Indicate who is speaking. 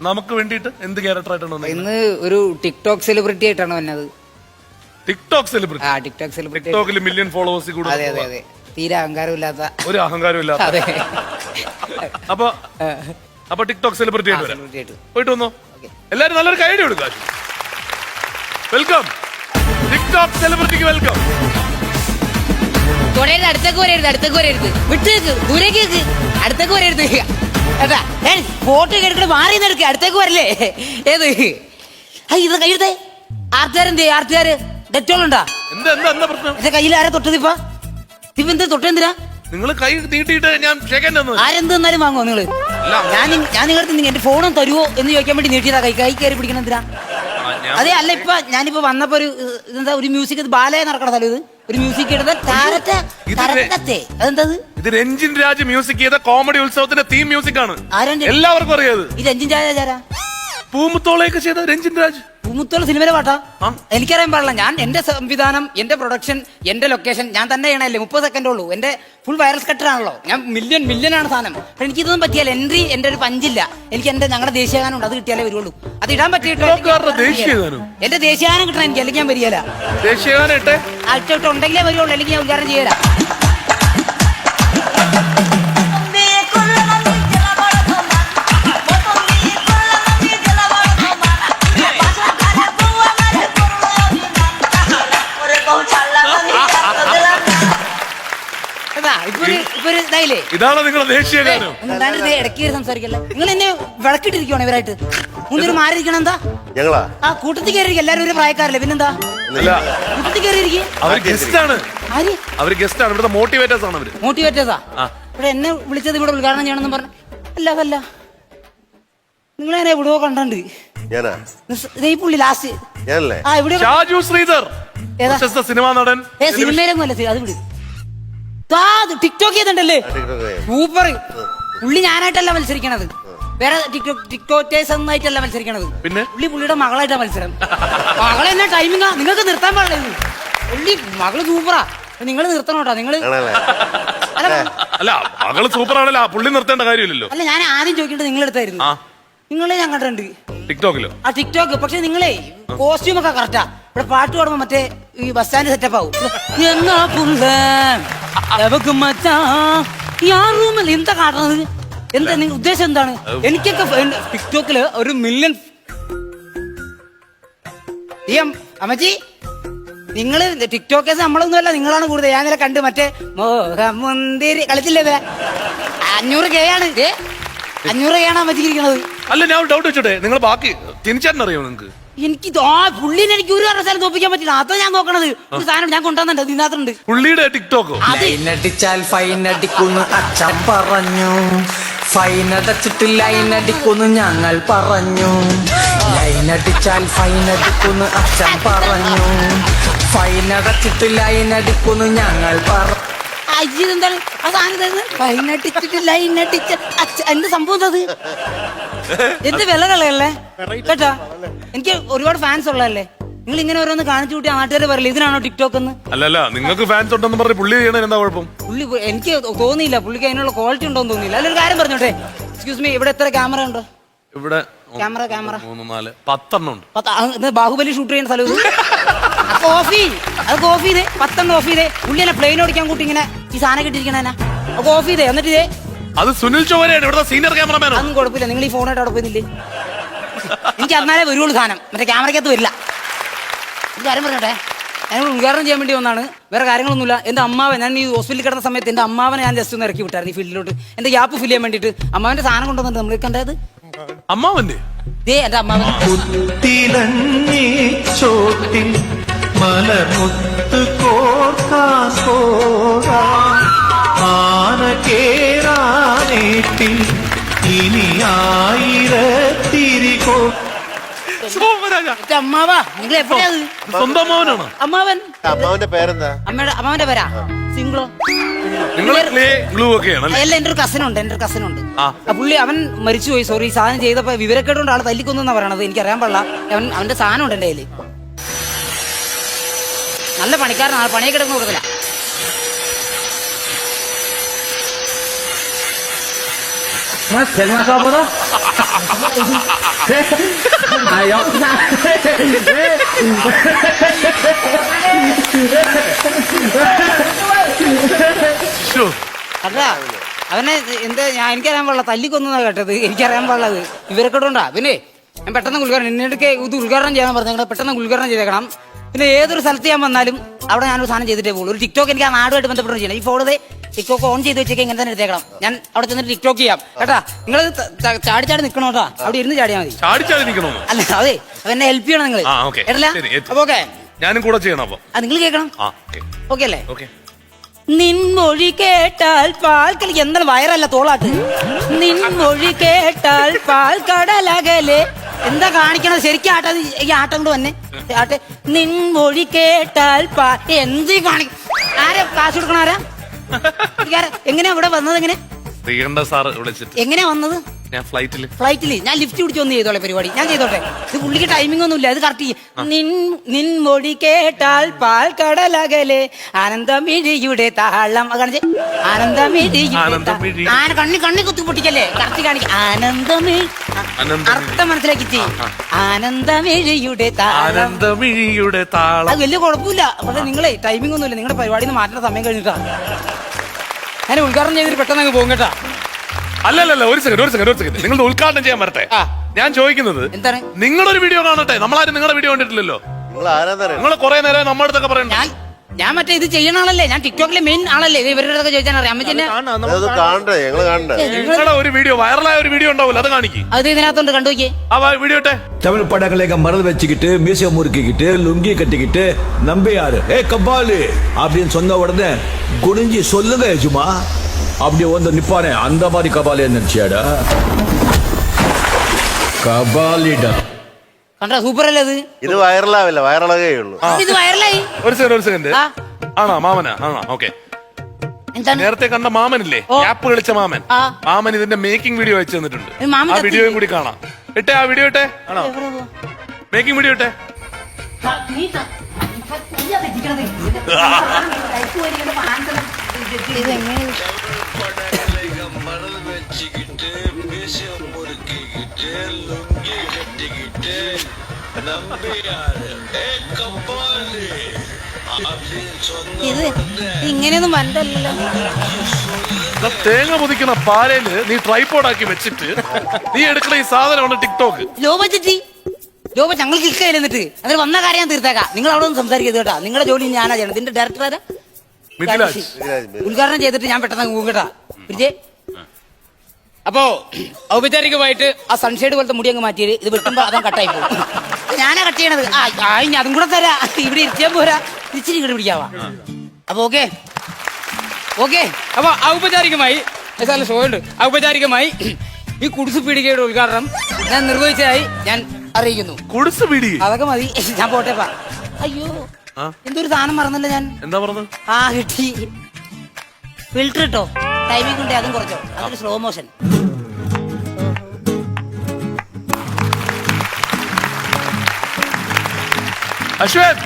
Speaker 1: നമുക്ക് വേണ്ടിട്ട് എന്ത് ക്യാരക്ടറായിട്ടാണ് വന്നത്?
Speaker 2: ഇന്ന് ഒരു ടിക്ടോക്ക് സെലിബ്രിറ്റി ആയിട്ടാണ് വന്നത്.
Speaker 1: ടിക്ടോക്ക് സെലിബ്രിറ്റി
Speaker 2: ആ ടിക്ടോക്ക് സെലിബ്രിറ്റി
Speaker 1: ടിക്ടോക്കിൽ മില്യൺ ഫോളോവേഴ്സ് കൂടെ
Speaker 2: അതെ അതെ അതെ. തീരെ അഹങ്കാരമില്ലാത്ത.
Speaker 1: ഒരു അഹങ്കാരം ഇല്ലാത്ത.
Speaker 2: അതെ.
Speaker 1: അപ്പൊ അപ്പൊ ടിക്ടോക്ക് സെലിബ്രിറ്റി ആയിട്ട് വരാം.
Speaker 2: സെലിബ്രിറ്റി ആയിട്ട്.
Speaker 1: പോയിട്ട് വന്നോ? എല്ലാരും നല്ലൊരു കൈഡി കൊടുക്കുക വെൽക്കം. TikTok സെലിബ്രിറ്റിക്ക് welcome.
Speaker 3: തുടരുത് അടുത്തേക്ക് വരരുത് അടുത്തേക്ക് വരരുത് വിട്ടേക്ക് ദൂരേക്ക് അടുത്തേക്ക് വരരുത് കേട്ടാ ഞാൻ ഫോട്ടോ എടുക്കണ മാറി നിൽക്ക് അടുത്തേക്ക് വരല്ലേ? ഏത്? ആ ഇത് കയ്യെടുത്തേ ആർത്തുകാരെന്തേ ആർത്തുകാര്? ഡെറ്റോൾ ഉണ്ടാ
Speaker 1: എന്താ എന്താ എന്താ പ്രശ്നം?
Speaker 3: എന്റെ കയ്യിൽ ആരാ തൊട്ടത് ഇപ്പൊ? ഇപ്പൊ എന്ത് തൊട്ടെന്തിനാ
Speaker 1: നിങ്ങൾ കൈ നീട്ടിയിട്ട് ഞാൻ ഷേക്കാൻ തന്നു
Speaker 3: ആരെന്ത് തന്നാലും വാങ്ങോ നിങ്ങൾ? ഞാൻ ഞാൻ നിങ്ങളുടെ നിങ്ങൾ എന്റെ ഫോണും തരുവോ എന്ന് ചോദിക്കാൻ വേണ്ടി നീട്ടിയതാ. കൈ കൈ കയറി പിടിക്കണം എന്തിനാ? അതെ അല്ല ഇപ്പൊ ഞാനിപ്പോ വന്നപ്പോ ഒരു എന്താ ഇതെന്താ ഒരു മ്യൂസിക് ബാലയെ നടക്കണ സ്ഥലം ഇത്? ഒരു മ്യൂസിക് എടുത്ത
Speaker 1: ഇത് രഞ്ജിൻ രാജ് മ്യൂസിക് ചെയ്ത കോമഡി ഉത്സവത്തിന്റെ തീം മ്യൂസിക് ആണ്. എല്ലാവർക്കും അറിയാത്
Speaker 3: ഈ രഞ്ജിൻ ചാരാ
Speaker 1: പൂമുത്തോളയൊക്കെ ചെയ്ത രഞ്ജിൻ രാജ്.
Speaker 3: പൂമുത്തോള സിനിമയിലെ പാട്ടാ. എനിക്കറിയാൻ പാടില്ല. ഞാൻ എന്റെ സംവിധാനം എന്റെ പ്രൊഡക്ഷൻ എന്റെ ലൊക്കേഷൻ ഞാൻ തന്നെ ചെയ്യണല്ലേ മുപ്പത് സെക്കൻഡ് ഉള്ളൂ. എന്റെ ഫുൾ വൈറൽ കട്ടറാണല്ലോ ഞാൻ മില്യൺ മില്യൺ ആണ് സാധനം. പക്ഷെ എനിക്കിതൊന്നും പറ്റിയാൽ എൻട്രി എന്റെ ഒരു പഞ്ചില്ല. എനിക്ക് എന്റെ ഞങ്ങളുടെ ദേശീയഗാനം ഉണ്ട് അത് കിട്ടിയാലേ വരുള്ളൂ. അത് ഇടാൻ പറ്റിയിട്ടോ
Speaker 1: ടിക്ടോക്കുകാരുടെ ദേശീയഗാനം?
Speaker 3: എന്റെ ദേശീയഗാനം കിട്ടണം എനിക്ക്. അല്ലെങ്കിൽ ഞാൻ വരികയില്ല.
Speaker 1: ദേശീയഗാനം ഇട്ടെ?
Speaker 3: അറ്റോട്ട് ഉണ്ടെങ്കിലേ വരുള്ളൂ. അല്ലെങ്കിൽ ഞാൻ ഉദ്ഘാടനം ചെയ്യല.
Speaker 1: ഇതാണ് നിങ്ങളുടെ ദേശീയഗാനം
Speaker 3: ഗാനം ഇടയ്ക്ക് സംസാരിക്കല്ലേ? നിങ്ങൾ എന്നെ വിളക്കിട്ടിരിക്കുവാണ് ഇവരായിട്ട്? മാറിയിരിക്കണം എന്താ?
Speaker 4: ഞങ്ങളാ.
Speaker 3: ആ കൂട്ടത്തിൽ എല്ലാരും ഒരു പ്രായക്കാരല്ലേ? പിന്നെന്താ? കൂട്ടത്തിൽ കയറിയിരിക്കും.
Speaker 1: അവർ ഗസ്റ്റ് ആണ്
Speaker 3: ആര്?
Speaker 1: അവർ ഗസ്റ്റ് ആണ് ഇവിടുത്തെ മോട്ടിവേറ്റേഴ്സ് ആണ് അവർ.
Speaker 3: മോട്ടിവേറ്റേഴ്സാ
Speaker 1: ആ.
Speaker 3: ഇവിടെ എന്നെ വിളിച്ചത് ഇവിടെ ഉദ്ഘാടനം ചെയ്യണമെന്ന് പറഞ്ഞു. അല്ല അതല്ല. നിങ്ങളെന്നെ എവിടെയോ കണ്ടണ്ട്
Speaker 4: ഞാനാ?
Speaker 3: ഈ പുള്ളി ലാസ്റ്റ്
Speaker 4: ഞാനല്ലേ?
Speaker 3: ആ ഇവിടെ
Speaker 1: ഷാജു ശ്രീധർ. സിനിമാ നടൻ.
Speaker 3: സിനിമയിലൊന്നും അല്ല അത് വിട്. അത് ടിക്ടോക്ക്
Speaker 4: ചെയ്തിട്ടല്ലേ
Speaker 3: സൂപ്പർ പുള്ളി ഞാനായിട്ടല്ല മത്സരിക്കണത്. വേറെ ടിക്ടോക്ക് ടിക്ടോക്കേഴ്സ് ഒന്നായിട്ടല്ല മത്സരിക്കണത്.
Speaker 1: പിന്നെ?
Speaker 3: പുള്ളി പുള്ളിയുടെ മകളായിട്ടാ മത്സരം. മകളെ എന്നാ ടൈമിങ്ങാ നിങ്ങൾക്ക് നിർത്താൻ പാടില്ല. പുള്ളി മകൾ സൂപ്പറാ നിങ്ങൾ നിർത്തണം കേട്ടോ.
Speaker 4: നിങ്ങൾ
Speaker 3: അല്ല
Speaker 1: അല്ല? മകൾ സൂപ്പർ ആണല്ലോ. പുള്ളി നിർത്തേണ്ട കാര്യമില്ലല്ലോ.
Speaker 3: അല്ല ഞാൻ ആദ്യം ചോദിക്കേണ്ടത് നിങ്ങളെടുത്തായിരുന്നു. നിങ്ങളെ ഞാൻ കണ്ടിട്ടുണ്ട്
Speaker 1: ടിക്ടോക്കിലോ
Speaker 3: ആ ടിക്ടോക്ക് പക്ഷെ നിങ്ങളെ കോസ്റ്റ്യൂം ഒക്കെ കറക്റ്റാ ഇവിടെ പാട്ട് പാടുമ്പോ മറ്റേ ഈ ബസ് സ്റ്റാൻഡ് സെറ്റപ്പ് ആവും. എന്നാ പുള്ള? എവക്ക് മച്ചാ യാ റൂമിൽ എന്താ കാണുന്നത്? എന്താ നിങ്ങൾ ഉദ്ദേശം എന്താണ്? എനിക്കൊക്കെ ടിക്ടോക്കിൽ ഒരു മില്യൺ ഈ അമ്മച്ചി നിങ്ങൾ ടിക്ടോക്കേഴ്സ് നമ്മളൊന്നും അല്ല നിങ്ങളാണ് കൂടുതൽ ഞാൻ ഇന്നലെ കണ്ട് മറ്റേ മോഹമുന്തിരി കളിച്ചില്ലേ? അഞ്ഞൂറ് കെ ആണ്. അഞ്ഞൂറ് കെ ആണ് അമ്മച്ചിരിക്കുന്നത്
Speaker 1: അല്ല ഞാൻ ഡൗട്ട് വെച്ചോട്ടെ. നിങ്ങൾ ബാക്കി തിരിച്ചറിയോ അറിയോ നിങ്ങക്ക്?
Speaker 3: എനിക്ക് പുള്ളിനെ എനിക്ക് ഒരു സ്ഥലം തോപ്പിക്കാൻ പറ്റില്ല അതോ ഞാൻ നോക്കണത്. ഒരു സാധനം ഞാൻ കൊണ്ടുവന്നുണ്ട് ഇതിനകത്തുണ്ട്.
Speaker 1: പുള്ളിയുടെ ടിക്ടോക്കോ
Speaker 5: ലൈനടിച്ചാൽ ഫൈൻ അടിക്കുന്നു അച്ഛൻ പറഞ്ഞു. ഫൈൻ അടച്ചിട്ട് ലൈൻ അടിക്കുന്നു ഞങ്ങൾ പറഞ്ഞു. ലൈനടിച്ചാൽ ഫൈൻ അടിക്കുന്നു അച്ഛൻ പറഞ്ഞു. ഫൈൻ അടച്ചിട്ട് ലൈൻ അടിക്കുന്നു ഞങ്ങൾ പറഞ്ഞു.
Speaker 3: അയ്യ, ആ സാധനം ഇതെന്ത്? ലൈനടിച്ചിട്ട് ലൈനടിച്ച് എന്ത് സംഭവം അത് എന്ത് വില കളയല്ലേ? കേട്ടാ? എനിക്ക് ഒരുപാട് ഫാൻസ് ഉള്ളതല്ലേ? നിങ്ങൾ ഇങ്ങനെ ഓരോന്ന് കാണിച്ചു കൂട്ടി നാട്ടുകാരെ പറയില്ല ഇതിനാണോ ടിക്ടോക്ക് എന്ന്?
Speaker 1: അല്ല അല്ല നിങ്ങൾക്ക് ഫാൻസ് ഉണ്ടെന്ന് പറഞ്ഞ് പുള്ളി ചെയ്യണ എന്താ കുഴപ്പം?
Speaker 3: പുള്ളി എനിക്ക് തോന്നിയില്ല പുള്ളിക്ക് അതിനുള്ള ക്വാളിറ്റി ഉണ്ടോന്ന് തോന്നിയില്ല. അല്ലൊരു കാര്യം പറഞ്ഞോട്ടെ? എക്സ്ക്യൂസ് മീ ഇവിടെ എത്ര ക്യാമറ ഉണ്ടോ?
Speaker 1: ഇവിടെ
Speaker 3: ക്യാമറ ക്യാമറ
Speaker 1: മൂന്ന് നാല് പത്തെണ്ണം ഉണ്ട്.
Speaker 3: ബാഹുബലി ഷൂട്ട് ചെയ്യുന്ന സ്ഥലം കോഫി അത് കോഫി ഇതേ പത്തെണ്ണം കോഫി ഇതേ പുള്ളി എന്നെ പ്ലെയിൻ ഓടിക്കാൻ കൂട്ടി ഇങ്ങനെ ഈ സാധനം കിട്ടിയിരിക്കണേനാ? അപ്പൊ ഓഫ് ചെയ്തേ എന്നിട്ട് ഇതേ.
Speaker 1: അത് സുനിൽ ചോരയാണ് ഇവിടുത്തെ സീനിയർ ക്യാമറമാൻ
Speaker 3: അതൊന്നും കുഴപ്പമില്ല. നിങ്ങൾ ഈ ഫോണായിട്ട് അവിടെ പോയില്ലേ എനിക്ക് അന്നാലേ വരുള്ളൂ സാധനം. മറ്റേ ക്യാമറയ്ക്കകത്ത് വരില്ല. എനിക്ക് കാര്യം പറഞ്ഞോട്ടെ ഞാൻ ഉദ്ഘാടനം ചെയ്യാൻ വേണ്ടി വന്നാണ്. വേറെ കാര്യങ്ങളൊന്നുമില്ല. എന്റെ അമ്മാവൻ ഞാൻ ഈ ഹോസ്പിറ്റലിൽ കിടന്ന സമയത്ത് എന്റെ അമ്മാവനെ ഞാൻ ജസ്റ്റ് ഒന്ന് ഇറക്കി വിട്ടായിരുന്നു ഈ ഫീൽഡിലോട്ട് എന്റെ ഗ്യാപ്പ് ഫില്ല് ചെയ്യാൻ വേണ്ടിയിട്ട്. അമ്മാവന്റെ സാധനം കൊണ്ടുവന്നിട്ട് നമ്മൾ കണ്ടത്?
Speaker 1: അമ്മാവന്റെ?
Speaker 3: ദേ എന്റെ അമ്മാവൻ.
Speaker 6: മലമുത്ത് കോർക്കാൻ പോകാം ആന കേറാനേട്ടിൽ ഇനി ആയിരത്തിരികോ
Speaker 3: അമ്മാവാ. നിങ്ങൾ
Speaker 1: സ്വന്തം അമ്മാവനാണ്
Speaker 3: അമ്മാവൻ.
Speaker 4: അമ്മാവന്റെ പേരെന്താ?
Speaker 3: അമ്മയുടെ അമ്മാവന്റെ പേരാ?
Speaker 1: അല്ലേ
Speaker 3: എന്റെ ഒരു എന്റെ ഒരു പുള്ളി അവൻ മരിച്ചുപോയി സോറി സാധനം ചെയ്തപ്പോ വിവരക്കേട്ടുകൊണ്ട് ആൾ തല്ലിക്കൊന്നു പറയണത്. എനിക്ക് അറിയാൻ പാടില്ല. അവൻ അവന്റെ സാധനം ഉണ്ട് എന്റെ കയ്യിൽ. നല്ല പണിക്കാരനാണ്. ആ പണിയൊക്കെ എടുക്കുന്ന കൊടുക്കില്ല. അല്ല അവനെ എന്താ ഞാൻ എനിക്കറിയാൻ പാടില്ല തല്ലിക്കൊന്നാ കേട്ടത്. എനിക്കറിയാൻ പാടില്ലത് ഇവരൊക്കെ ഉണ്ടാ? പിന്നെ ഞാൻ പെട്ടെന്ന് ഉദ്ഘാടനം എന്നോടൊക്കെ ഇത് ഉദ്ഘാടനം ചെയ്യാൻ പറഞ്ഞു പെട്ടെന്ന് ഉദ്ഘാടനം ചെയ്തേക്കണം. പിന്നെ ഏതൊരു സ്ഥലത്ത് ഞാൻ വന്നാലും അവിടെ ഞാനൊരു സാധനം ചെയ്തിട്ടേ പോകുള്ളൂ ഒരു ടിക്ടോക്ക് എനിക്ക് ആ നാടുമായിട്ട് ബന്ധപ്പെട്ട് ചെയ്യണം ഈ ഫോണിൽ ടിക്ടോക്ക് ഓൺ ചെയ്ത് വെച്ചേക്ക് ഇങ്ങനെ തന്നെ എടുത്തേക്കണം. ഞാൻ അവിടെ ചെന്നിട്ട് ടിക്ടോക്ക് ചെയ്യാം. കേട്ടാ? നിങ്ങൾ ചാടി ചാടി നിൽക്കണോ കേട്ടാ? അവിടെ ഇരുന്ന് ചാടിയാൽ മതി.
Speaker 1: ചാടിച്ചാടി നിൽക്കണോ
Speaker 3: അല്ല അതെ. എന്നെ ഹെൽപ്പ് ചെയ്യണം നിങ്ങൾ
Speaker 1: ആ, okay. ശരി, ഏറ്റു.
Speaker 3: അപ്പൊ ഓക്കെ.
Speaker 1: ഞാനും കൂടെ ചെയ്യണം അപ്പൊ.
Speaker 3: ആ നിങ്ങൾ കേൾക്കണം.
Speaker 1: ആ ഓക്കെ.
Speaker 3: ഓക്കെ അല്ലേ?
Speaker 1: ഓക്കെ.
Speaker 3: നിൻമൊഴി കേട്ടാൽ പാൽ കളി എന്താണ് വയറല്ല തോളാട്ട്? നിൻമൊഴി കേട്ടാൽ പാൽ കടലകലെ എന്താ കാണിക്കണത്? ശരിക്കും ആട്ടം ഈ ആട്ടം കൊണ്ട് വന്നെ. ആട്ടെ നിൻമൊഴി കേട്ടാൽ പാ. എന്ത് കാണിക്കും ആരാ കാശ് കൊടുക്കണ ആരാ? എങ്ങനെയാ ഇവിടെ വന്നത് എങ്ങനെ
Speaker 1: ശ്രീകണ്ഠ വിളിച്ചിട്ട്.
Speaker 3: എങ്ങനെയാ വന്നത്?
Speaker 1: ഞാൻ ഫ്ലൈറ്റിൽ
Speaker 3: ഫ്ലൈറ്റിൽ ഞാൻ ലിഫ്റ്റ് പിടിച്ച് ഒന്ന് ചെയ്തോളെ പരിപാടി. ഞാൻ ചെയ്തോട്ടെ? ഇത് പുള്ളിക്ക് ടൈമിംഗ് ഒന്നുമില്ല. അത് കറക്റ്റ് നിൻ നിൻ മൊഴി കേട്ടാൽ പാൽ കടലകലെ ആനന്ദമിഴിയുടെ താളം. കാണിച്ചേ. ആനന്ദമിഴിയുടെ
Speaker 1: ആനന്ദമിഴി.
Speaker 3: ആന കണ്ണി കണ്ണി കുത്തി പൊട്ടിക്കല്ലേ? കറക്റ്റ് കാണിക്ക. ആനന്ദമിഴി. അർത്ഥം മനസ്സിലാക്കി ആനന്ദമിഴിയുടെ താളം.
Speaker 1: ആനന്ദമിഴിയുടെ താളം.
Speaker 3: അത് വലിയ കുഴപ്പമില്ല. പക്ഷെ നിങ്ങളെ ടൈമിംഗ് ഒന്നുമില്ല. നിങ്ങളുടെ പരിപാടിന്ന് മാറ്റേണ്ട മാറ്റുന്ന സമയം കഴിഞ്ഞിട്ടാ. ഞാൻ ഉദ്ഘാടനം ചെയ്തിട്ട് പെട്ടെന്ന് അങ്ങ് പോകും കേട്ടാ.
Speaker 1: അല്ലല്ല ഒരു സെക്കൻഡ് ഒരു സെക്കൻഡ് ഒരു സെക്കൻഡ് നിങ്ങൾ ഉദ്ഘാടനം ചെയ്യാൻ വരട്ടെ
Speaker 3: ആ.
Speaker 1: ഞാൻ ചോദിക്കുന്നത്
Speaker 3: എന്താണ്
Speaker 1: നിങ്ങളൊരു വീഡിയോ കാണട്ടെ നമ്മളാരും നിങ്ങളുടെ വീഡിയോ കണ്ടിട്ടില്ലല്ലോ
Speaker 4: നിങ്ങൾ ആരാന്നറിയാം
Speaker 1: നിങ്ങൾ കുറെ നേരം നമ്മുടെ അടുത്തൊക്കെ പറയണ്ട
Speaker 3: ഞാൻ ഞാൻ മറ്റേ ഇത് ചെയ്യണ ആളല്ലേ ഞാൻ ടിക്ടോക്കിലെ മെയിൻ ആളല്ലേ ഇത് ഇവരുടെ അടുത്തൊക്കെ ചോദിച്ചാൽ അറിയാം അമ്മച്ചെന്നെ
Speaker 4: അത് കാണണ്ടേ ഞങ്ങള് കാണണ്ടേ
Speaker 1: നിങ്ങളുടെ ഒരു വീഡിയോ വൈറലായ ഒരു വീഡിയോ ഉണ്ടാവില്ല അത് കാണിക്ക്
Speaker 3: അത് ഇതിനകത്തോണ്ട് കണ്ടു നോക്കിയേ
Speaker 1: ആ വീഡിയോ ഇട്ടെ
Speaker 7: தமிழ் படங்களை மறந்து வச்சுக்கிட்டு மீசை முறுக்கிக்கிட்டு லுங்கி கட்டிக்கிட்டு நம்பியாரு ஏ கபாலு அப்படின்னு சொன்ன உடனே குனிஞ்சி சொல்லுங்க யஜுமா அப்படி வந்து நிப்பானே அந்த மாதிரி கபாலே நினைச்சியாடா கபாலிடா
Speaker 3: കണ്ട സൂപ്പർ അല്ലേ അത്
Speaker 4: ഇത് വൈറലാവില്ല വൈറലാകേ ഉള്ളൂ
Speaker 3: ഇത് വൈറലായി
Speaker 1: ഒരു സെക്കൻഡ് ഒരു സെക്കൻഡ്
Speaker 3: ആ.
Speaker 1: ആണോ മാമനാ ആണോ ഓക്കെ
Speaker 3: എന്താണ്
Speaker 1: നേരത്തെ കണ്ട മാമനില്ലേ
Speaker 3: ഓ.
Speaker 1: ആപ്പ് കളിച്ച മാമൻ
Speaker 3: ആ.
Speaker 1: മാമൻ ഇതിന്റെ മേക്കിംഗ് വീഡിയോ വെച്ച് തന്നിട്ടുണ്ട്
Speaker 3: ഏ, മാമൻ
Speaker 1: ആ
Speaker 3: കത്തി.
Speaker 1: വീഡിയോയും കൂടി കാണാം ഇട്ടെ ആ വീഡിയോ ഇട്ടെ ആണോ മേക്കിംഗ് വീഡിയോ ഇട്ടെ
Speaker 3: ഇത് ഇങ്ങനെയൊന്നും
Speaker 1: വണ്ടല്ലോ തേങ്ങ പൊതിക്കണ പാലയിൽ നീ ട്രൈപോഡാക്കി വെച്ചിട്ട് നീ എടുക്കുന്ന ഈ സാധനമാണ് TikTok
Speaker 3: low budget low budget ഞങ്ങൾ കിൽക്കയില്ല എന്നിട്ട്. അതിന് വന്ന കാര്യം ഞാൻ തീർത്തേക്കാം. നിങ്ങൾ അവിടെ ഒന്ന് സംസാരിക്കരുത് കേട്ടാ. നിങ്ങളുടെ ജോലി ഞാനാ ചെയ്യണം ഇതിന്റെ ഡയറക്ടർ ആരാ?
Speaker 1: മിഥിലാജ്.
Speaker 3: ഉദ്ഘാടനം ചെയ്തിട്ട് ഞാൻ പെട്ടെന്ന് പോകും അപ്പോ ഔപചാരികമായിട്ട് ആ സൺഷെയ്ഡ് പോലത്തെ മുടി അങ്ങ് മാറ്റിയത് ഇത് വെട്ടുമ്പോ അതാ കട്ടായി പോകും. ഞാനാ കട്ട് ചെയ്യണത്. ആ ആ, ഇനി അതും കൂടെ തരാ. ഇവിടെ ഇരിക്കാൻ പോരാ. ഇച്ചിരി ഇങ്ങോട്ട് പിടിക്കാവാ. അപ്പൊ ഓക്കെ. ഓക്കെ. അപ്പൊ ഔപചാരികമായി നല്ല ഷോ ഉണ്ട് ഔപചാരികമായി ഈ കുടിസ് പീടികയുടെ ഉദ്ഘാടനം ഞാൻ നിർവഹിച്ചതായി ഞാൻ അറിയിക്കുന്നു.
Speaker 1: കുടിസ് പീടിക?
Speaker 3: അതൊക്കെ മതി. ഞാൻ പോട്ടെ അയ്യോ? എന്തൊരു സാധനം മറന്നല്ലോ ഞാൻ.
Speaker 1: എന്താ പറഞ്ഞത്
Speaker 3: ആ കിട്ടി. ഫിൽറ്റർ ഇട്ടോ? ടൈമിംഗ് ഉണ്ട് അതും കുറച്ചോ. അതൊരു സ്ലോ മോഷൻ
Speaker 1: അശ്വൻ!